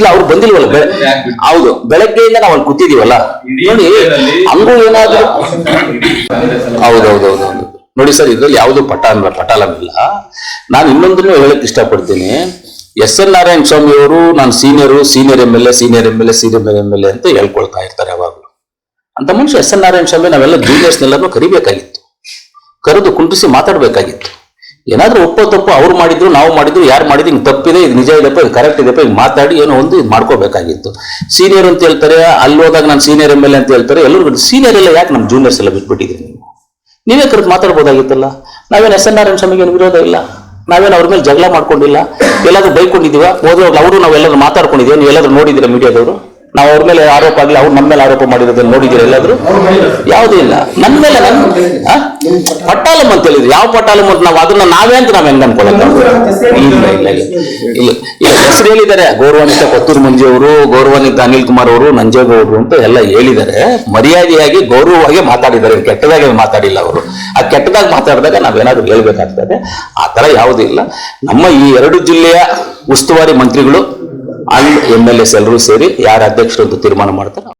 ಇಲ್ಲ ಅವ್ರು ಬಂದಿಲ್ವಲ್ಲ? ಬೆಳ ಹೌದು ಬೆಳಗ್ಗೆಯಿಂದ ನಾವು ಅಲ್ಲಿ ಕೂತಿದೀವಲ್ಲ? ನೋಡಿ ಹಂಗೂ ಏನಾದ್ರು ಹೌದೌದೌದು ನೋಡಿ ಸರ್ ಇದ್ರಲ್ಲಿ ಯಾವುದು ಪಟ ಪಟಾಲವಿಲ್ಲ. ನಾನು ಇನ್ನೊಂದನ್ನು ಹೇಳಕ್ ಇಷ್ಟಪಡ್ತೀನಿ. ಎಸ್ ಎನ್ ನಾರಾಯಣ ಸ್ವಾಮಿ ಅವರು ನಾನು senior senior M L A senior M L A senior M L A ಅಂತ ಹೇಳ್ಕೊಳ್ತಾ ಇರ್ತಾರೆ ಯಾವಾಗಲೂ ಅಂತ ಮನುಷ್ಯ ಎಸ್ ಎನ್ ನಾರಾಯಣ ಸ್ವಾಮಿ ನಾವೆಲ್ಲ ಜೂನಿಯರ್ಸ್ನೆಲ್ಲರೂ ಕರಿಬೇಕಾಗಿತ್ತು. ಕರೆದು ಕುಂಟಿಸಿ ಮಾತಾಡ್ಬೇಕಾಗಿತ್ತು. ಏನಾದ್ರೂ ಒಪ್ಪೋ ತಪ್ಪು ಅವ್ರು ಮಾಡಿದ್ರು, ನಾವು ಮಾಡಿದ್ರು, ಯಾರು ಮಾಡಿದ್ರು, ಹಿಂಗೆ ತಪ್ಪಿದೆ, ಇದು ನಿಜ ಇದೆಪ್ಪ ಇದು ಕರೆಕ್ಟ್ ಇದೆಪ್ಪ ಹಿಂಗೆ ಮಾತಾಡಿ ಏನೋ ಒಂದು ಇದು ಮಾಡ್ಕೋಬೇಕಾಗಿತ್ತು. ಸೀನಿಯರ್ ಅಂತ ಹೇಳ್ತಾರೆ, ಅಲ್ಲಿ ಹೋದಾಗ ನಾನು ಸೀನಿಯರ್ ಎಂ ಎಲ್ ಎ ಅಂತ ಹೇಳ್ತಾರೆ ಎಲ್ಲರೂ ಸೀನಿಯರ್ ಎಲ್ಲ ಯಾಕೆ ನಮ್ಮ ಜೂನಿಯರ್ಸ್ ಎಲ್ಲ ಬಿಟ್ಬಿಟ್ಟಿದ್ರಿ ನೀವು? ನೀವೇ ಕರೆದು ಮಾತಾಡ್ಬೋದಾಗಿತ್ತಲ್ಲ? ನಾವೇನು ಎಸ್ ಎನ್ ಆರ್ ಎಂ ಸ್ವಾಮಿಗೆ ಏನು ವಿರೋಧ ಇಲ್ಲ? ನಾವೇನು ಅವ್ರ ಮೇಲೆ ಜಗಳ ಮಾಡ್ಕೊಂಡಿಲ್ಲ? ಎಲ್ಲಾದ್ರೂ ಬೈಕೊಂಡಿದ್ದೀವ? ಹೋದ್ರೆ ಅವರು ನಾವೆಲ್ಲರೂ ಮಾತಾಡ್ಕೊಂಡಿದ್ದೀವಿ, ನೀವು ಎಲ್ಲಾದ್ರೂ ನೋಡಿದ್ದೀರಾ ಮೀಡಿಯಾದವರು? ನಾವು ಅವ್ರ ಮೇಲೆ ಆರೋಪ ಆಗಲಿ, ಅವ್ರು ನಮ್ಮ ಮೇಲೆ ಆರೋಪ ಮಾಡಿರೋದನ್ನ ನೋಡಿದ್ದೀರಾ ಎಲ್ಲಾದ್ರೂ? ಯಾವುದೂ ಇಲ್ಲ. ನಮ್ಮ ಮೇಲೆ ನನ್ನ ಅಂತ ಹೇಳಿದ್ರು. ಯಾವ ಪಟ್ಟಾಲಂ ಅಂತ ನಾವು ಅದನ್ನ ನಾವೇ ಅಂತ ನಾವ್ ಹೆಂಗ್ ಇಲ್ಲ ಇಲ್ಲ ಹೆಸರು ಹೇಳಿದ್ದಾರೆ. ಗೌರವಾನ್ವಿತ ಕೊತ್ತೂರು ಮಂಜಿ ಅವರು, ಗೌರವಾನ್ವಿತ ಅನಿಲ್ ಕುಮಾರ್ ಅವರು, ನಂಜೇಗೌಡರು ಅಂತ ಎಲ್ಲ ಹೇಳಿದ್ದಾರೆ. ಮರ್ಯಾದೆಯಾಗಿ, ಗೌರವವಾಗಿ ಮಾತಾಡಿದ್ದಾರೆ. ಕೆಟ್ಟದಾಗಿ ಮಾತಾಡಿಲ್ಲ ಅವರು. ಆ ಕೆಟ್ಟದಾಗಿ ಮಾತಾಡಿದಾಗ ನಾವೇನಾದ್ರೂ ಹೇಳ್ಬೇಕಾಗ್ತದೆ. ಆ ತರ ಯಾವುದೂ ಇಲ್ಲ. ನಮ್ಮ ಈ ಎರಡು ಜಿಲ್ಲೆಯ ಉಸ್ತುವಾರಿ ಮಂತ್ರಿಗಳು ಅಲ್ಲಿ ಎಂ ಎಲ್ ಎಸ್ ಎಲ್ಲರೂ ಸೇರಿ ಯಾರ ಅಧ್ಯಕ್ಷರು ಅಂತ ತೀರ್ಮಾನ ಮಾಡ್ತಾರೆ